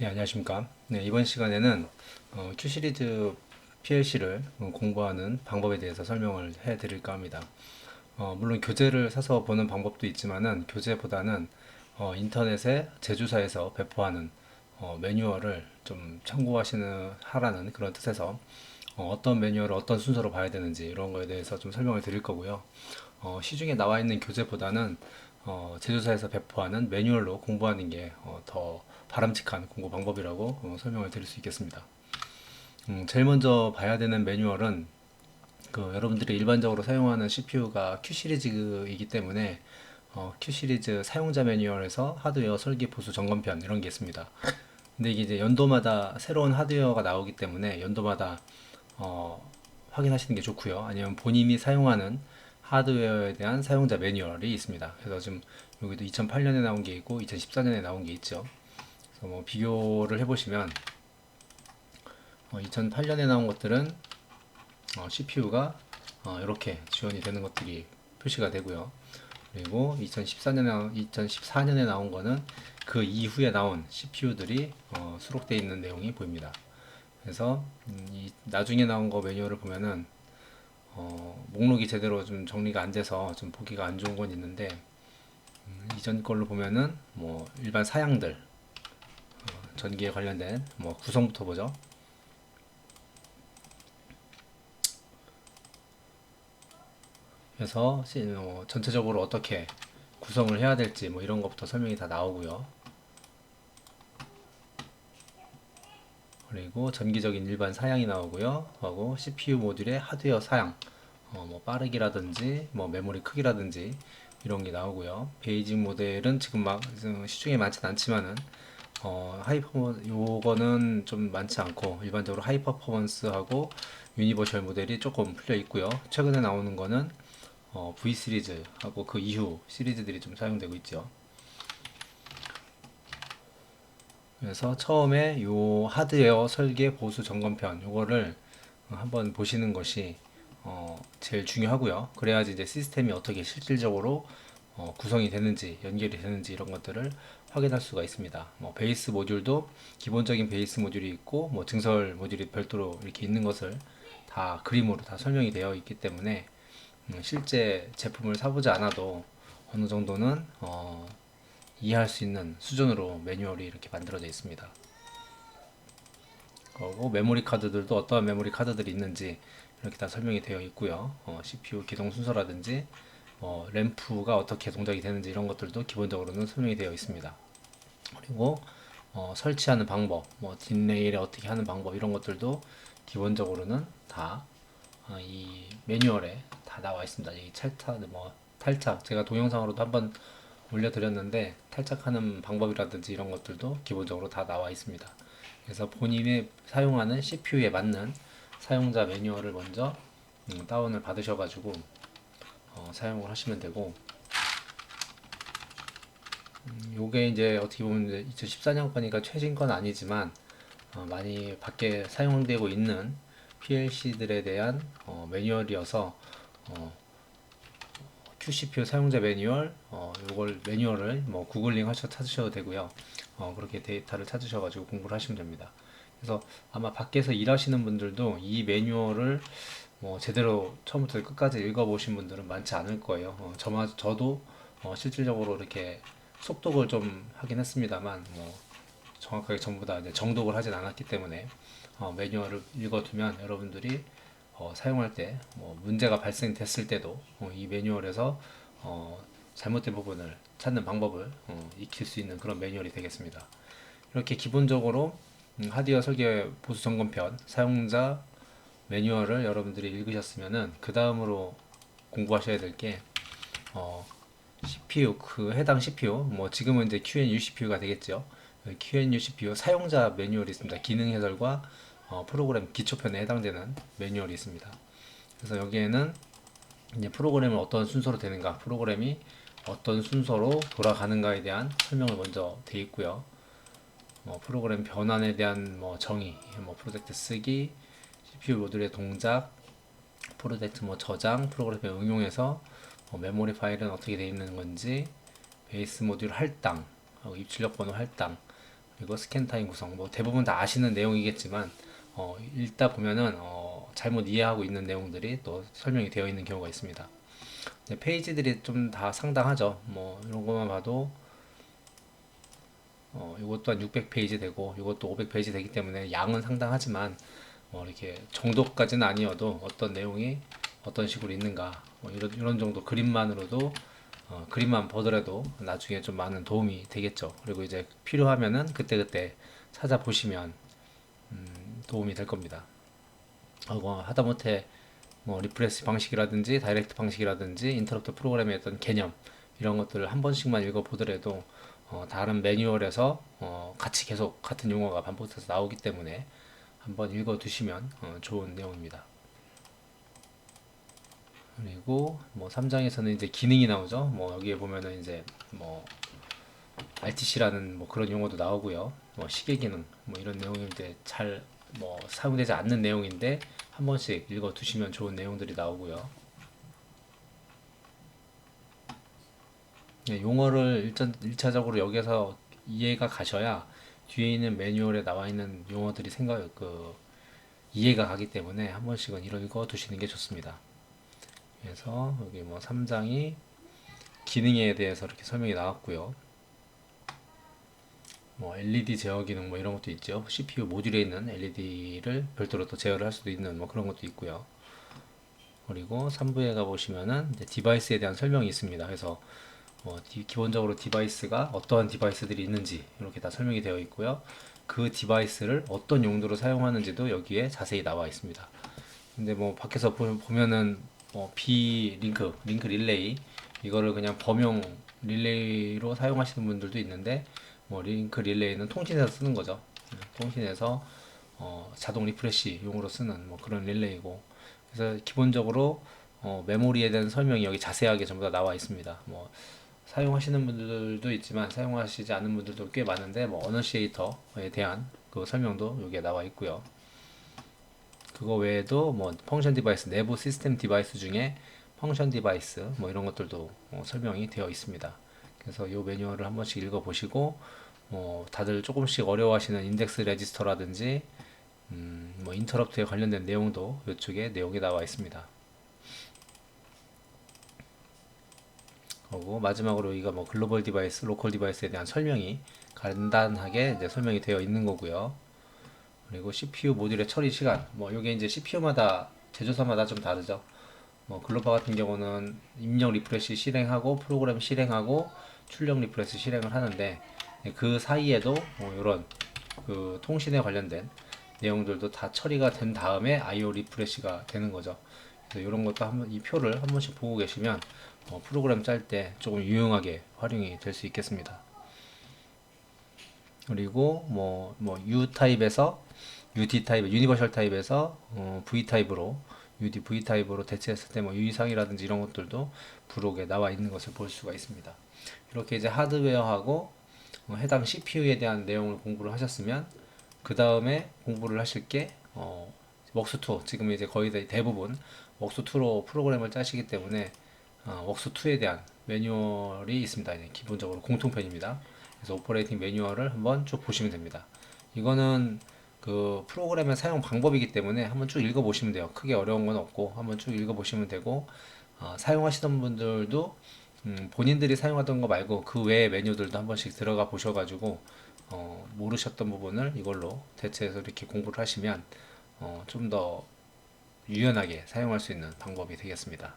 네, 안녕하십니까. 네, 이번 시간에는 어, Q 시리즈 PLC를 공부하는 방법에 대해서 설명을 해 드릴까 합니다. 어, 물론 교재를 사서 보는 방법도 있지만은 교재보다는 어, 인터넷에 제조사에서 배포하는 어, 매뉴얼을 좀 참고하시는 하라는 그런 뜻에서 어, 어떤 매뉴얼을 어떤 순서로 봐야 되는지 이런 거에 대해서 좀 설명을 드릴 거고요. 어, 시중에 나와 있는 교재보다는 어, 제조사에서 배포하는 매뉴얼로 공부하는 게더 바람직한 공부 방법이라고 어, 설명을 드릴 수 있겠습니다. 음, 제일 먼저 봐야 되는 매뉴얼은 그 여러분들이 일반적으로 사용하는 CPU가 Q 시리즈이기 때문에 어, Q 시리즈 사용자 매뉴얼에서 하드웨어 설계 보수 점검편 이런 게 있습니다. 근데 이게 이제 연도마다 새로운 하드웨어가 나오기 때문에 연도마다 어, 확인하시는 게 좋고요. 아니면 본인이 사용하는 하드웨어에 대한 사용자 매뉴얼이 있습니다. 그래서 지금 여기도 2008년에 나온 게 있고 2014년에 나온 게 있죠. 그래서 뭐 비교를 해보시면 어, 2008년에 나온 것들은 어, CPU가 어, 이렇게 지원이 되는 것들이 표시가 되고요. 그리고 2014년에 2014년에 나온 거는 그 이후에 나온 CPU들이 어, 수록되어 있는 내용이 보입니다. 그래서 음, 이 나중에 나온 거 매뉴얼을 보면은 어, 목록이 제대로 좀 정리가 안 돼서 좀 보기가 안 좋은 건 있는데 음, 이전 걸로 보면은 뭐 일반 사양들 어, 전기에 관련된 뭐 구성부터 보죠. 그래서 시- 어, 전체적으로 어떻게 구성을 해야 될지 뭐 이런 것부터 설명이 다 나오고요. 그리고 전기적인 일반 사양이 나오고요. 하고 CPU 모듈의 하드웨어 사양, 어, 뭐 빠르기라든지 뭐 메모리 크기라든지 이런 게 나오고요. 베이직 모델은 지금 막 어, 시중에 많진 않지만은 어, 하이 퍼 요거는 좀 많지 않고 일반적으로 하이 퍼포먼스하고 유니버셜 모델이 조금 풀려 있고요. 최근에 나오는 거는 어, V 시리즈하고 그 이후 시리즈들이 좀 사용되고 있죠. 그래서 처음에 요 하드웨어 설계 보수 점검편 요거를 한번 보시는 것이 어, 제일 중요하고요. 그래야지 이제 시스템이 어떻게 실질적으로 어, 구성이 되는지 연결이 되는지 이런 것들을 확인할 수가 있습니다. 뭐 베이스 모듈도 기본적인 베이스 모듈이 있고 뭐 증설 모듈이 별도로 이렇게 있는 것을 다 그림으로 다 설명이 되어 있기 때문에 음, 실제 제품을 사보지 않아도 어느 정도는 어, 이해할 수 있는 수준으로 매뉴얼이 이렇게 만들어져 있습니다. 그리고 메모리 카드들도 어떠한 메모리 카드들이 있는지 이렇게 다 설명이 되어 있고요. 어, CPU 기동 순서라든지 어, 램프가 어떻게 동작이 되는지 이런 것들도 기본적으로는 설명이 되어 있습니다. 그리고 어, 설치하는 방법, 뭐 뒷레일에 어떻게 하는 방법 이런 것들도 기본적으로는 다 어, 이 매뉴얼에 다 나와 있습니다. 이 탈착, 뭐 탈착 제가 동영상으로도 한번 올려드렸는데 탈착하는 방법이라든지 이런 것들도 기본적으로 다 나와 있습니다. 그래서 본인이 사용하는 CPU에 맞는 사용자 매뉴얼을 먼저 음, 다운을 받으셔가지고 어, 사용을 하시면 되고 음, 요게 이제 어떻게 보면 이제 2014년 거니까 최신 건 아니지만 어, 많이 밖에 사용되고 있는 PLC들에 대한 어, 매뉴얼이어서 어, QCPU 사용자 매뉴얼, 어, 요걸 매뉴얼을 뭐 구글링 하셔 찾으셔도 되고요. 어, 그렇게 데이터를 찾으셔가지고 공부를 하시면 됩니다. 그래서 아마 밖에서 일하시는 분들도 이 매뉴얼을 뭐 제대로 처음부터 끝까지 읽어보신 분들은 많지 않을 거예요. 어, 저마, 저도 어, 실질적으로 이렇게 속독을 좀 하긴 했습니다만 뭐 정확하게 전부 다 이제 정독을 하진 않았기 때문에 어, 매뉴얼을 읽어두면 여러분들이 어, 사용할 때 뭐 문제가 발생됐을 때도 어, 이 매뉴얼에서 어, 잘못된 부분을 찾는 방법을 어, 익힐 수 있는 그런 매뉴얼이 되겠습니다. 이렇게 기본적으로 음, 하드웨어 설계 보수 점검편 사용자 매뉴얼을 여러분들이 읽으셨으면은 그 다음으로 공부하셔야 될게 어, CPU 그 해당 CPU 뭐 지금은 이제 QNU CPU가 되겠죠. QNU CPU 사용자 매뉴얼이 있습니다. 기능 해설과 어, 프로그램 기초편에 해당되는 매뉴얼이 있습니다. 그래서 여기에는 이제 프로그램을 어떤 순서로 되는가, 프로그램이 어떤 순서로 돌아가는가에 대한 설명을 먼저 돼 있고요. 뭐 프로그램 변환에 대한 뭐 정의, 뭐 프로젝트 쓰기, CPU 모듈의 동작, 프로젝트 뭐 저장, 프로그램에 응용해서 뭐 메모리 파일은 어떻게 되어 있는 건지, 베이스 모듈 할당, 입출력 번호 할당, 그리고 스캔 타임 구성 뭐 대부분 다 아시는 내용이겠지만 어, 읽다 보면은 어, 잘못 이해하고 있는 내용들이 또 설명이 되어 있는 경우가 있습니다. 네, 페이지들이 좀 다 상당하죠. 뭐 이런 것만 봐도 어, 이것 또한 600페이지 되고 이것도 500페이지 되기 때문에 양은 상당하지만 뭐 이렇게 정도까지는 아니어도 어떤 내용이 어떤 식으로 있는가 뭐 이런 이런 정도 그림만으로도 어, 그림만 보더라도 나중에 좀 많은 도움이 되겠죠. 그리고 이제 필요하면은 그때그때 찾아보시면 음, 도움이 될 겁니다. 어, 하다못해 뭐 리프레시 방식이라든지 다이렉트 방식이라든지 인터럽트 프로그램의 어떤 개념 이런 것들을 한 번씩만 읽어보더라도 어, 다른 매뉴얼에서 어, 같이 계속 같은 용어가 반복돼서 나오기 때문에 한번 읽어두시면 어, 좋은 내용입니다. 그리고 뭐 3장에서는 이제 기능이 나오죠. 뭐 여기에 보면은 이제 뭐 RTC라는 뭐 그런 용어도 나오고요. 뭐 시계 기능 뭐 이런 이제 잘 뭐 사용되지 않는 내용인데 한 번씩 읽어 두시면 좋은 내용들이 나오고요. 네, 용어를 일전 1차적으로 여기서 이해가 가셔야 뒤에 있는 매뉴얼에 나와 있는 용어들이 생각 그 이해가 가기 때문에 한 번씩은 읽어 두시는 게 좋습니다. 그래서 여기 뭐 3장이 기능에 대해서 이렇게 설명이 나왔고요. 뭐 LED 제어 기능 뭐 이런 것도 있죠. CPU 모듈에 있는 LED를 별도로 또 제어를 할 수도 있는 뭐 그런 것도 있고요. 그리고 3부에 가 보시면은 이제 디바이스에 대한 설명이 있습니다. 그래서 뭐 디- 기본적으로 디바이스가 어떠한 디바이스들이 있는지 이렇게 다 설명이 되어 있고요. 그 디바이스를 어떤 용도로 사용하는지도 여기에 자세히 나와 있습니다. 근데 뭐 밖에서 보- 보면은 뭐 B 링크, 링크 릴레이 이거를 그냥 범용 릴레이로 사용하시는 분들도 있는데 뭐 링크 릴레이는 통신에서 쓰는 거죠. 음, 통신에서 어, 자동 리프레시 용으로 쓰는 뭐 그런 릴레이고 그래서 기본적으로 어, 메모리에 대한 설명이 여기 자세하게 전부 다 나와 있습니다. 뭐 사용하시는 분들도 있지만 사용하시지 않는 분들도 꽤 많은데 뭐 어너시에이터에 대한 그 설명도 여기에 나와 있고요. 그거 외에도 뭐 펑션 디바이스 내부 시스템 디바이스 중에 펑션 디바이스 뭐 이런 것들도 어, 설명이 되어 있습니다. 그래서 이 매뉴얼을 한 번씩 읽어 보시고 뭐 다들 조금씩 어려워하시는 인덱스 레지스터라든지 음, 뭐 인터럽트에 관련된 내용도 이쪽에 내용이 나와 있습니다. 그리고 마지막으로 여기가 뭐 글로벌 디바이스, 로컬 디바이스에 대한 설명이 간단하게 이제 설명이 되어 있는 거고요. 그리고 CPU 모듈의 처리 시간, 뭐 이게 이제 CPU마다 제조사마다 좀 다르죠. 뭐 글로바 같은 경우는 입력 리프레시 실행하고 프로그램 실행하고 출력 리프레시 실행을 하는데 그 사이에도 뭐 이런 그 통신에 관련된 내용들도 다 처리가 된 다음에 IO 리프레시가 되는 거죠. 그래서 이런 것도 한번 이 표를 한 번씩 보고 계시면 어, 프로그램 짤 때 조금 유용하게 활용이 될 수 있겠습니다. 그리고 뭐, 뭐 U 타입에서 UT 타입, 유니버셜 타입에서 어, V 타입으로 UD V 타입으로 대체했을 때 뭐 유의사항이라든지 이런 것들도 부록에 나와 있는 것을 볼 수가 있습니다. 이렇게 이제 하드웨어하고 어, 해당 CPU에 대한 내용을 공부를 하셨으면 그 다음에 공부를 하실 게 어, 웍스2 지금 이제 거의 대- 대부분 웍스2로 프로그램을 짜시기 때문에 어, 웍스2에 대한 매뉴얼이 있습니다. 기본적으로 공통편입니다. 그래서 오퍼레이팅 매뉴얼을 한번 쭉 보시면 됩니다. 이거는 그 프로그램의 사용 방법이기 때문에 한번 쭉 읽어보시면 돼요. 크게 어려운 건 없고 한번 쭉 읽어보시면 되고 어, 사용하시던 분들도 음, 본인들이 사용하던 거 말고 그 외의 메뉴들도 한 번씩 들어가 보셔가지고 어, 모르셨던 부분을 이걸로 대체해서 이렇게 공부를 하시면 어, 좀 더 유연하게 사용할 수 있는 방법이 되겠습니다.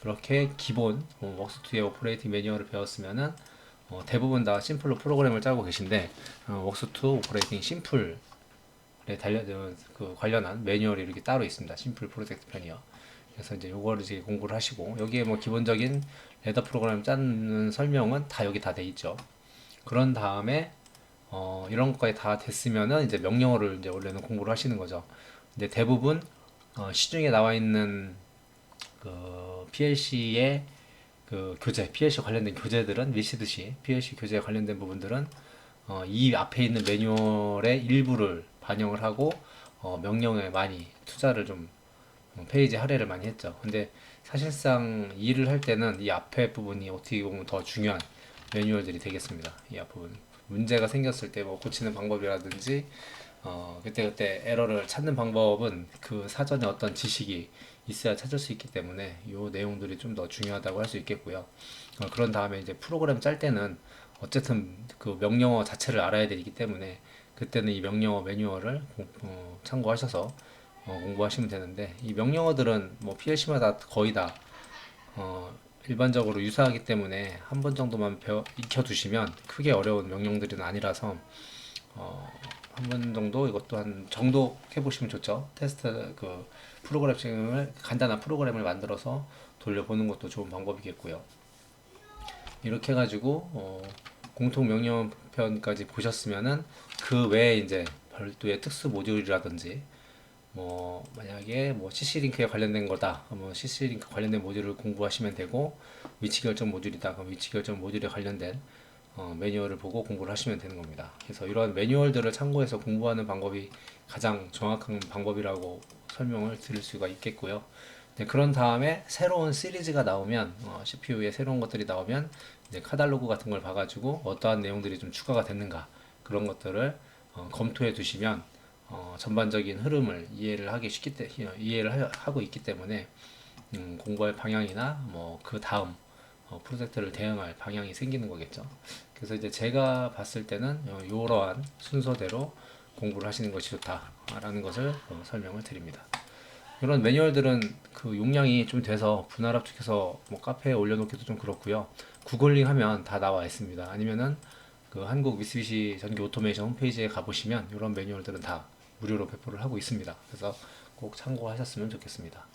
그렇게 기본 어, 웍스2의 오퍼레이팅 매뉴얼을 배웠으면은 어, 대부분 다 심플로 프로그램을 짜고 계신데 어, 웍스2 오퍼레이팅 심플에 달려 어, 그 관련한 매뉴얼이 이렇게 따로 있습니다. 심플 프로젝트 편이요. 그래서 이제 요거를 이제 공부를 하시고 여기에 뭐 기본적인 레더 프로그램 짜는 설명은 다 여기 다 돼 있죠. 그런 다음에 어, 이런 것까지 다 됐으면은 이제 명령어를 이제 원래는 공부를 하시는 거죠. 근데 대부분 어, 시중에 나와 있는 그 PLC의 그 교재, PLC 관련된 교재들은 미시듯이 PLC 교재에 관련된 부분들은 어, 이 앞에 있는 매뉴얼의 일부를 반영을 하고 어, 명령에 많이 투자를 좀 어, 페이지 할애를 많이 했죠. 근데 사실상 일을 할 때는 이 앞에 부분이 어떻게 보면 더 중요한 매뉴얼들이 되겠습니다. 이 앞부분 문제가 생겼을 때 뭐 고치는 방법이라든지 어, 그때그때 에러를 찾는 방법은 그 사전에 어떤 지식이 있어야 찾을 수 있기 때문에 이 내용들이 좀 더 중요하다고 할 수 있겠고요. 어, 그런 다음에 이제 프로그램 짤 때는 어쨌든 그 명령어 자체를 알아야 되기 때문에 그때는 이 명령어 매뉴얼을 공- 어, 참고하셔서 어, 공부하시면 되는데 이 명령어들은 뭐 PLC마다 거의 다 어, 일반적으로 유사하기 때문에 한 번 정도만 배워 익혀두시면 크게 어려운 명령들은 아니라서 어, 한 번 정도 이것도 한 정도 해보시면 좋죠. 테스트 그 프로그래밍을 간단한 프로그램을 만들어서 돌려보는 것도 좋은 방법이겠고요. 이렇게 해가지고 어, 공통 명령편까지 보셨으면은 그 외에 이제 별도의 특수 모듈이라든지 뭐 만약에 뭐 CC 링크에 관련된 거다. 뭐 CC 링크 관련된 모듈을 공부하시면 되고 위치 결정 모듈이다. 그럼 위치 결정 모듈에 관련된 어, 매뉴얼을 보고 공부를 하시면 되는 겁니다. 그래서 이러한 매뉴얼들을 참고해서 공부하는 방법이 가장 정확한 방법이라고 설명을 드릴 수가 있겠고요. 네, 그런 다음에 새로운 시리즈가 나오면 어, CPU에 새로운 것들이 나오면 이제 카탈로그 같은 걸 봐가지고 어떠한 내용들이 좀 추가가 됐는가 그런 것들을 어, 검토해 두시면 어, 전반적인 흐름을 이해를 하기 쉽기 때 이해를 하- 하고 있기 때문에 음, 공부할 방향이나 뭐 그 다음 어, 프로젝트를 대응할 방향이 생기는 거겠죠. 그래서 이제 제가 봤을 때는 어, 이러한 순서대로 공부를 하시는 것이 좋다라는 것을 어, 설명을 드립니다. 이런 매뉴얼들은 그 용량이 좀 돼서 분할 압축해서 뭐 카페에 올려놓기도 좀 그렇고요. 구글링 하면 다 나와 있습니다. 아니면은 그 한국 미쓰비시 전기 오토메이션 홈페이지에 가보시면 이런 매뉴얼들은 다 무료로 배포를 하고 있습니다. 그래서 꼭 참고하셨으면 좋겠습니다.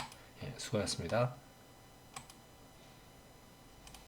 예, 수고하셨습니다.